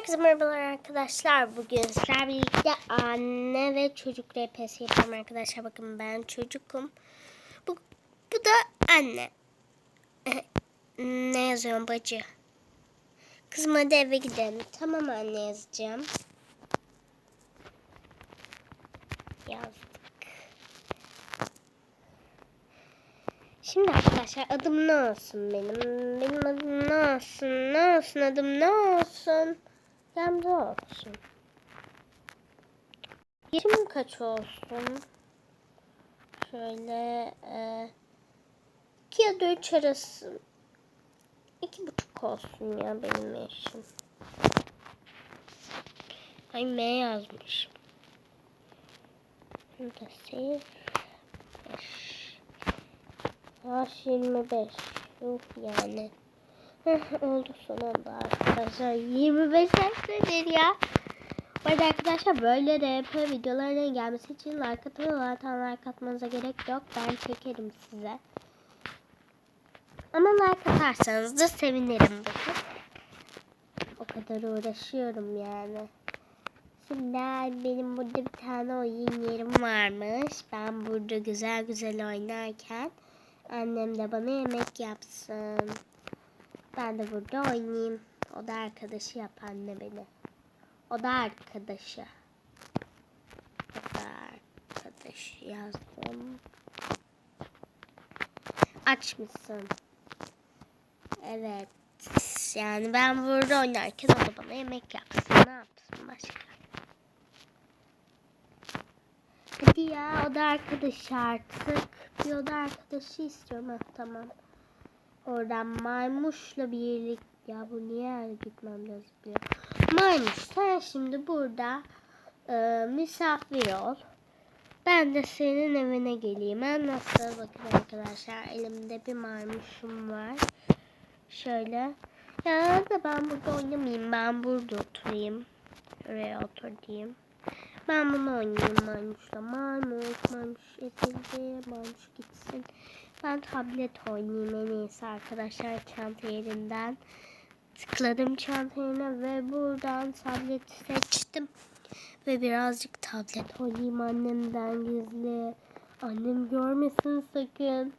Herkese merhabalar arkadaşlar. Bugün sizlerle birlikte anne ve çocuk RP'si yapıyorum arkadaşlar. Bakın ben çocukum. Bu, bu da anne. ne yazıyorum bacı? Kızım hadi eve gidelim. Tamam anne yazacağım. Yazdık. Şimdi arkadaşlar adım ne olsun benim? Benim adım ne olsun? Ne olsun adım ne olsun? Gamze olsun. Yaşım kaç olsun? Şöyle e, iki ya da üç arası. iki buçuk olsun ya benim yaşım. Ay M yazmışım. Bunu da save. Beş. Yaş 25. Yok yani. Oldu sonunda arkadaşlar. 25 yaştadır ya. Bu arkadaşlar böyle RP videolarının gelmesi için like atın. Zaten like atmanıza gerek yok. Ben çekerim size. Ama like atarsanız da sevinirim bakın. O kadar uğraşıyorum yani. Şimdi benim burada bir tane oyun yerim varmış. Ben burada güzel güzel oynarken Annem de bana yemek yapsın. Ben de burada oynayayım. O da arkadaşı yap anne beni. O da arkadaşı. O da arkadaşı yazdım. Aç mısın? Evet. Yani ben burada oynarken o da bana yemek yapsın. Ne yapsın başka? Hadi ya o da arkadaşı artık. Bir oda arkadaşı istiyorum. Ha, tamam. Oradan maymuşla birlik. Ya bu niye gitmem lazım ya. Maymuş sen şimdi burada e, misafir ol. Ben de senin evine geleyim. Ben nasıl bakın arkadaşlar elimde bir maymuşum var. Şöyle. Ya da ben burada oynamayayım. Ben burada oturayım. Şuraya otur diyeyim. Ben bunu oynayayım maymuşla. Maymuş, maymuş ezildi. Maymuş gitsin. Ben tablet oynayayım en iyisi arkadaşlar çanta yerinden. Tıkladım çanta ve buradan tablet seçtim. Ve birazcık tablet oynayayım annemden gizli. Annem görmesin sakın.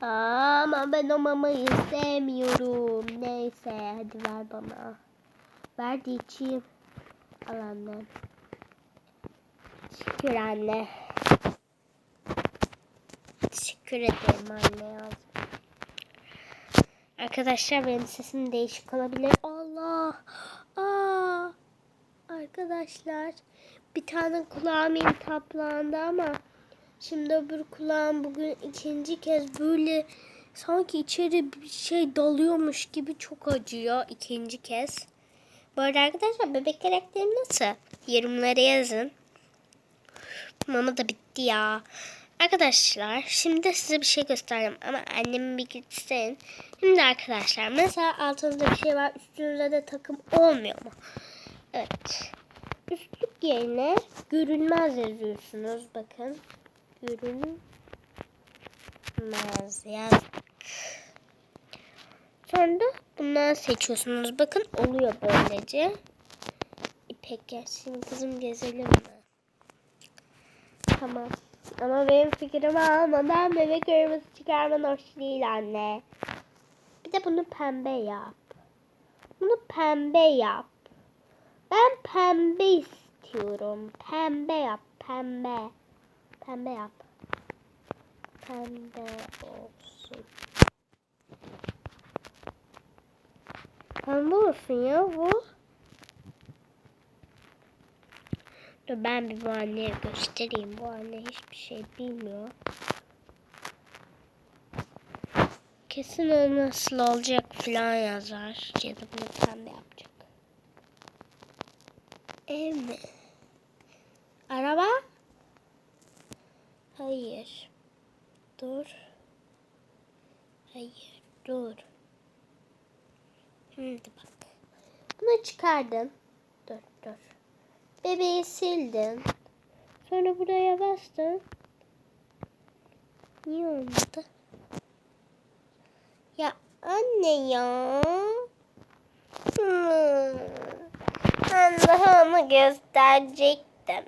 Ama ben o mamayı sevmiyorum. Neyse hadi ver bana. Ver de içeyim. Al annem. Teşekkür anne. Teşekkür ederim anne. Arkadaşlar benim sesim değişik olabilir. Allah! Aa! Arkadaşlar bir tane kulağım intaplandı ama şimdi öbür kulağım bugün ikinci kez böyle sanki içeri bir şey dalıyormuş gibi çok acıyor ikinci kez. Bu arada arkadaşlar bebek karakterim nasıl? Yorumlara yazın. Mama da bitti ya. Arkadaşlar şimdi size bir şey göstereceğim ama annem bir gitsin. Şimdi arkadaşlar mesela altınızda bir şey var üstünüzde de takım olmuyor mu? Evet. Üstlük yerine görünmez yazıyorsunuz. Bakın. Görünmez yazdık. Sonra da bundan seçiyorsunuz. Bakın oluyor böylece. İpek gelsin kızım gezelim mi? Tamam. Ama benim fikrimi almadan bebek arabası çıkarman hoş değil anne. Bir de bunu pembe yap. Bunu pembe yap. Ben pembe istiyorum. Pembe yap. Pembe. Pembe yap. Pembe olsun. Pembe olsun ya bu. Ben bir bu anneye göstereyim. Bu anne hiçbir şey bilmiyor. Kesin o nasıl olacak falan yazar. Ya da bunu pembe yapacak. Ev mi? Araba? Hayır. Dur. Hayır. Dur. Şimdi bak. Bunu çıkardın. Dur dur. Bebeği sildin. Sonra buraya bastın. Niye olmadı? Ya anne ya. Hmm. Gösterecektim.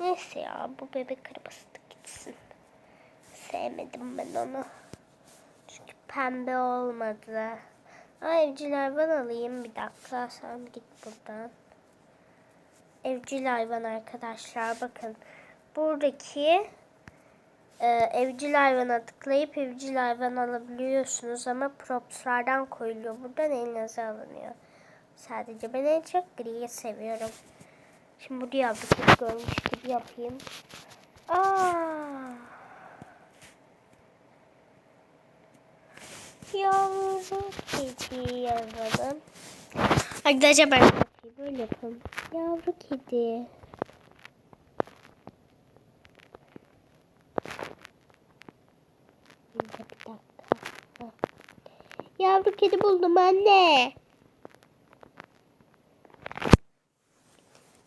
Neyse ya bu bebek arabası da gitsin. Sevmedim ben onu. Çünkü pembe olmadı. Aa, evcil hayvan alayım bir dakika. Sen git buradan. Evcil hayvan arkadaşlar bakın. Buradaki e, evcil hayvana tıklayıp evcil hayvan alabiliyorsunuz ama propslardan koyuluyor. Buradan elinize alınıyor. Sadece ben en çok griyi seviyorum. Şimdi buraya bir görmüş gibi yapayım. Aa. Yavru kedi yazalım. Arkadaşlar ben yapayım. Böyle yapalım. Yavru kedi. Bir dakika. Yavru kedi buldum anne.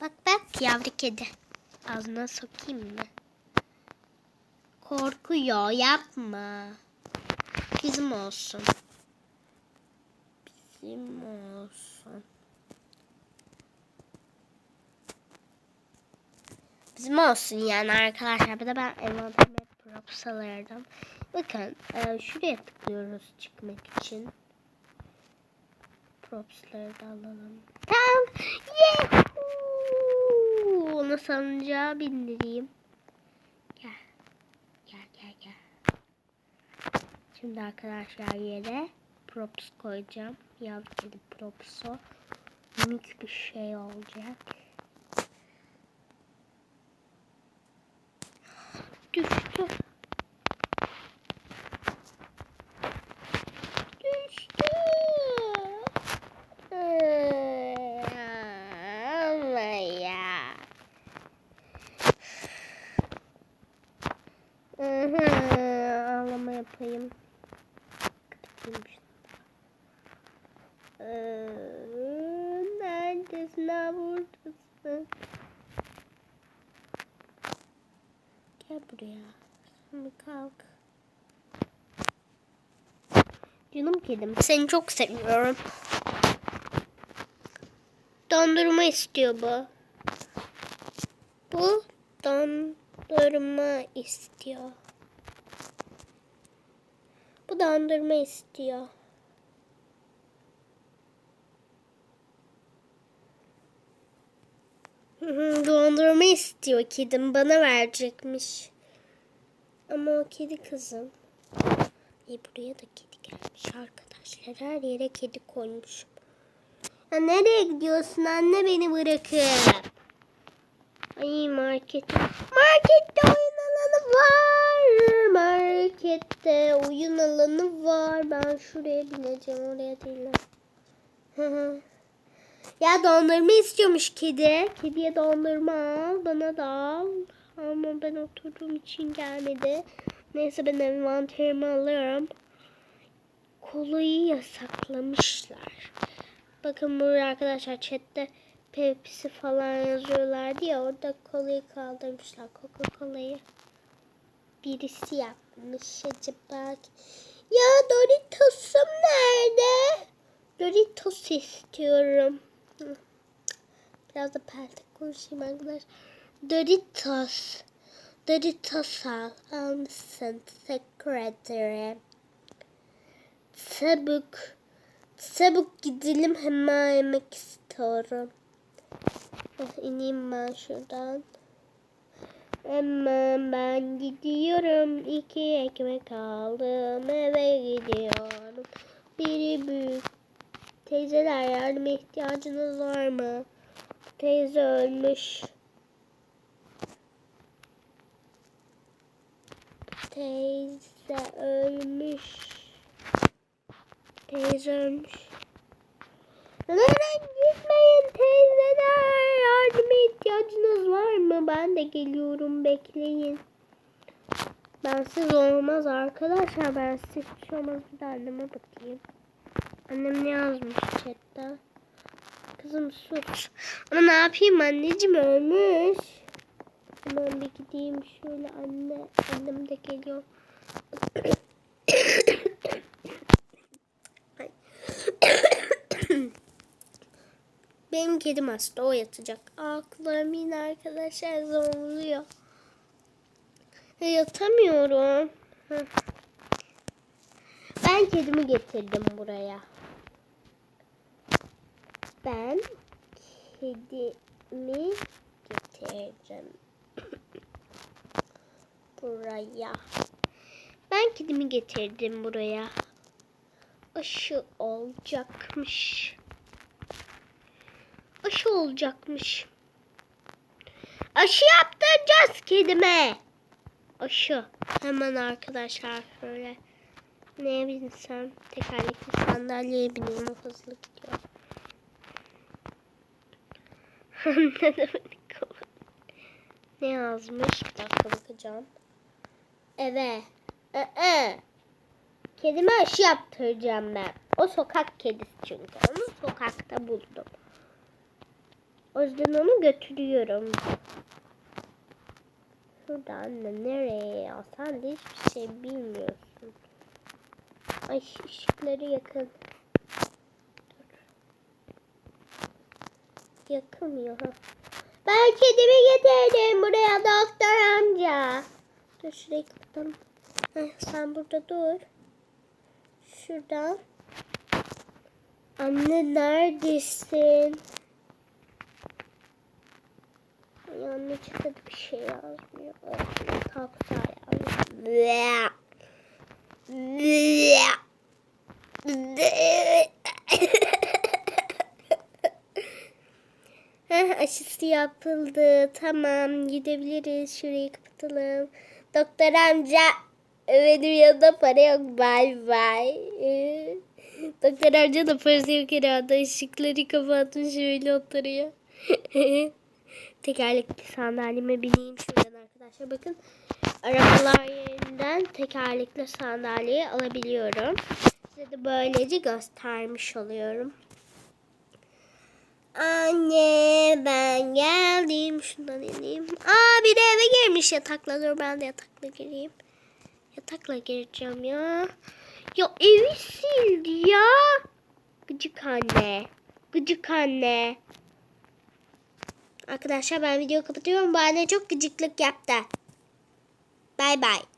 Bak bak yavru kedi. Ağzına sokayım mı? Korkuyor yapma. Bizim olsun. Bizim olsun. Bizim olsun yani arkadaşlar. Bir de ben envanterime props alırdım. Bakın e, şuraya tıklıyoruz çıkmak için. Propsları da alalım. Tamam. Yehuu! Onu sancağa bindireyim. Gel. Gel gel. Şimdi arkadaşlar yere props koyacağım. Yavru kedi propsu. Mük bir şey olacak. Düştü. Düştü. Ee, Ama ya. Hı Ağlama yapayım. Kapatayım. Ee, Neredesin? Ha buradasın. Gel buraya. Bir kalk. Canım kedim. Seni çok seviyorum. Dondurma istiyor bu. Bu dondurma istiyor. Bu dondurma istiyor. Dondurma istiyor kedim. Bana verecekmiş. Ama o kedi kızım. İyi buraya da kedi gelmiş arkadaşlar. Her yere kedi koymuşum. Ya nereye gidiyorsun anne beni bırakıp? Ay market. Markette oyun alanı var. Markette oyun alanı var. Ben şuraya bineceğim oraya değil. Hı. Ya dondurma istiyormuş kedi. Kediye dondurma al. Bana da al. Ama ben oturduğum için gelmedi. Neyse ben envanterimi alıyorum. Kolayı yasaklamışlar. Bakın buraya arkadaşlar chatte Pepsi falan yazıyorlardı ya orada kolayı kaldırmışlar. Coca Cola'yı birisi yapmış acaba. Ya Doritos'um nerede? Doritos istiyorum. Biraz da perde konuşayım arkadaşlar. Doritos. Doritos al. Almışsın. Teşekkür ederim. Çabuk. Çabuk gidelim hemen yemek istiyorum. İneyim ben şuradan. Hemen ben gidiyorum. İki ekmek aldım. Eve gidiyorum. Biri büyük. Teyzeler yardıma ihtiyacınız var mı? Teyze ölmüş. Teyze ölmüş. Teyze ölmüş. Neden gitmeyin teyzeler? İhtiyacınız var mı? Ben de geliyorum bekleyin. Bensiz olmaz arkadaşlar. Bensiz hiçbir şey olmaz. Bir de anneme bakayım. Annem ne yazmış chatte? Kızım sus. Ama ne yapayım anneciğim ölmüş. Hemen bir gideyim şöyle anne. Annem de geliyor. Benim kedim hasta o yatacak. Aklım yine arkadaşlar zorluyor. E, Yatamıyorum. Hı. Ben kedimi getirdim buraya. Ben kedimi getirdim. buraya. Ben kedimi getirdim buraya. Aşı olacakmış. Aşı olacakmış. Aşı yaptıracağız kedime. Aşı. Hemen arkadaşlar şöyle. Neye binsem? Tekerlekli sandalyeye bineyim. O hızlı gidiyor. ne demek yazmış? Bir dakika bakacağım. Evet. Ee, Kedime aşı yaptıracağım ben. O sokak kedisi çünkü. Onu sokakta buldum. O yüzden onu götürüyorum. Şurada anne nereye ya? Sen hiçbir şey bilmiyorsun. Ay ışıkları yakın. Dur. Yakılmıyor ha. Ben kedimi getirdim buraya doktor amca. Dur şurayı kapatalım. Heh, sen burada dur. Şuradan. Anne neredesin? Ay anne çıktı bir şey yazmıyor. Taksa yazmıyor. Heh, aşısı yapıldı. Tamam gidebiliriz. Şurayı kapatalım. Doktor amca benim yanımda para yok. Bay bay. Doktor amca da parası yok herhalde. Işıkları kapattım şöyle oturuyor. Tekerlekli sandalyeme bineyim şuradan arkadaşlar. Bakın arabalar yerinden tekerlekli sandalyeyi alabiliyorum. Size de böylece göstermiş oluyorum. Anne ben geldim. Şundan ineyim. Aa biri eve girmiş yatakla. Dur ben de yatakla gireyim. Yatakla gireceğim ya. Ya evi sildi ya. Gıcık anne. Gıcık anne. Arkadaşlar ben videoyu kapatıyorum. Bu anne çok gıcıklık yaptı. Bay bay.